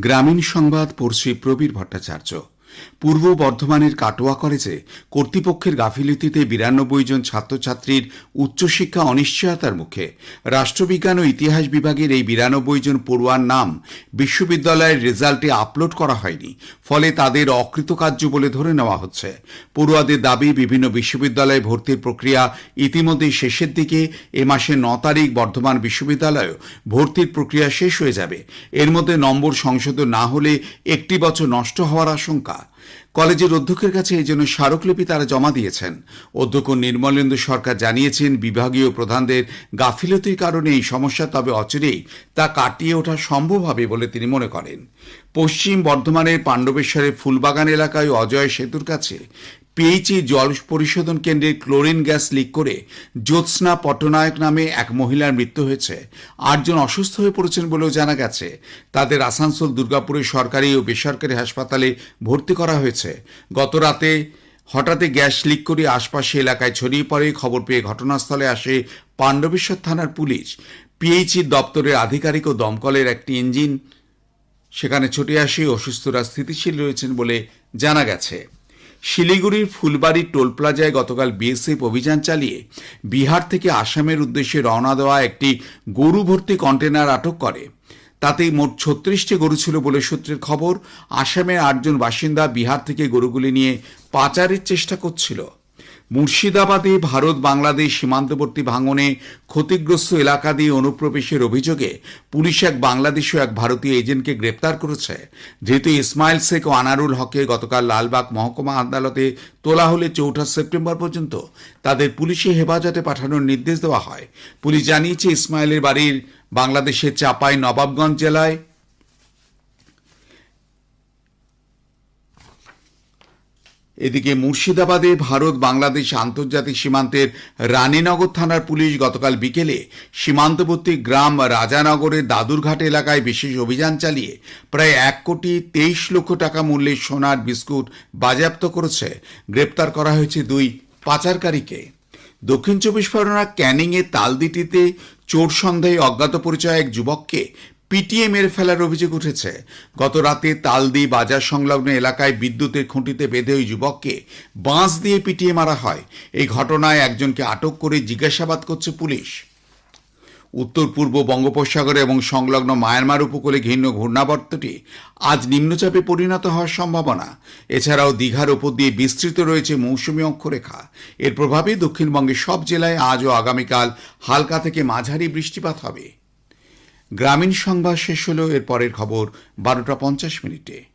গ্রামীণ সংবাদ পড়ছি প্রবীর ভট্টাচার্য। পূর্ব বর্ধমানের কাটোয়া কলেজে কর্তৃপক্ষের গাফিলতিতে বিরানব্বই জন ছাত্রছাত্রীর উচ্চশিক্ষা অনিশ্চয়তার মুখে রাষ্ট্রবিজ্ঞান ও ইতিহাস বিভাগের এই বিরানব্বই জন পড়ুয়ার নাম বিশ্ববিদ্যালয়ের রেজাল্টে আপলোড করা হয়নি, ফলে তাদের অকৃতকার্য বলে ধরে নেওয়া হচ্ছে। পড়ুয়াদের দাবি, বিভিন্ন বিশ্ববিদ্যালয়ে ভর্তির প্রক্রিয়া ইতিমধ্যে শেষের দিকে এ মাসের ন তারিখ বর্ধমান বিশ্ববিদ্যালয়েও ভর্তির প্রক্রিয়া শেষ হয়ে যাবে। এর মধ্যে নম্বর সংশোধন না হলে একটি বছর নষ্ট হওয়ার আশঙ্কা। কলেজের অধ্যক্ষের কাছে এই জন্য স্মারকলিপি তারা জমা দিয়েছেন। অধ্যক্ষ নির্মলেন্দু সরকার জানিয়েছেন, বিভাগীয় প্রধানদের গাফিলতির কারণে এই সমস্যা, তবে অচিরেই তা কাটিয়ে ওঠা সম্ভব হবে বলে তিনি মনে করেন। পশ্চিম বর্ধমানের পাণ্ডবেশ্বরের ফুলবাগান এলাকায় অজয় সেতুর কাছে পিএইচই জল পরিশোধন কেন্দ্রে ক্লোরিন গ্যাস লিক করে জ্যোৎস্না পট্টনায়ক নামে এক মহিলার মৃত্যু হয়েছে। আটজন অসুস্থ হয়ে পড়েছেন বলেও জানা গেছে। তাদের আসানসোল দুর্গাপুরের সরকারি ও বেসরকারি হাসপাতালে ভর্তি করা হয়েছে। গত রাতে হঠাৎই গ্যাস লিক করে আশপাশে এলাকায় ছড়িয়ে পড়ে। খবর পেয়ে ঘটনাস্থলে আসে পাণ্ডবেশ্বর থানার পুলিশ। পিএইচির দপ্তরের আধিকারিক ও দমকলের একটি ইঞ্জিন সেখানে ছুটে আসে। অসুস্থরা স্থিতিশীল রয়েছেন বলে জানা গেছে। শিলিগুড়ির ফুলবাড়ি টোল প্লাজায় গতকাল বিএসএফ অভিযান চালিয়ে বিহার থেকে আসামের উদ্দেশ্যে রওনা দেওয়া একটি গরু ভর্তি কন্টেনার আটক করে। তাতেই মোট ছত্রিশটি গরু ছিল বলে সূত্রের খবর। আসামের আটজন বাসিন্দা বিহার থেকে গরুগুলি নিয়ে পাচারের চেষ্টা করছিল। মুর্শিদাবাদে ভারত বাংলাদেশ সীমান্তবর্তী ভাঙনে ক্ষতিগ্রস্ত এলাকা দিয়ে অনুপ্রবেশের অভিযোগে পুলিশ এক বাংলাদেশ এক ভারতীয় এজেন্টকে গ্রেপ্তার করেছে। ধৃত ইসমাইল শেখ ও আনারুল হককে গতকাল লালবাগ মহকুমা আদালতে তোলা হলে চৌঠা সেপ্টেম্বর পর্যন্ত তাদের পুলিশি হেফাজতে পাঠানোর নির্দেশ দেওয়া হয়। পুলিশ জানিয়েছে, ইসমাইলের বাড়ির বাংলাদেশের চাপাই নবাবগঞ্জ জেলায় এদিকে মুর্শিদাবাদে ভারত বাংলাদেশ আন্তর্জাতিক সীমান্তের রানীনগর থানার পুলিশ গতকাল বিকেলে সীমান্তবর্তী গ্রাম রাজানগরের দাদুরঘাট এলাকায় বিশেষ অভিযান চালিয়ে প্রায় এক কোটি তেইশ লক্ষ টাকা মূল্যের সোনার বিস্কুট বাজেয়াপ্ত করেছে। গ্রেপ্তার করা হয়েছে দুই পাচারকারীকে। দক্ষিণ চব্বিশ পরগনার ক্যানিংয়ে তালদিটিতে চোর সন্দেহে অজ্ঞাত পরিচয় এক যুবককে পিটিএ মেরে ফেলার অভিযোগ উঠেছে। গত রাতে তালদি বাজার সংলগ্ন এলাকায় বিদ্যুতের খুঁটিতে বেঁধে ওই যুবককে বাঁশ দিয়ে পিটিয়ে মারা হয়। এই ঘটনায় একজনকে আটক করে জিজ্ঞাসাবাদ করছে পুলিশ। উত্তর পূর্ব বঙ্গোপসাগরে এবং সংলগ্ন মায়ানমার উপকূলে ঘূর্ণ ঘূর্ণাবর্তটি আজ নিম্নচাপে পরিণত হওয়ার সম্ভাবনা। এছাড়াও দীঘার ওপর দিয়ে বিস্তৃত রয়েছে মৌসুমি অক্ষরেখা। এর প্রভাবে দক্ষিণবঙ্গের সব জেলায় আজ ও আগামীকাল হালকা থেকে মাঝারি বৃষ্টিপাত হবে। গ্রামীণ সংবাদ শেষ হলো এর পরের খবর বারোটা পঞ্চাশ মিনিটে।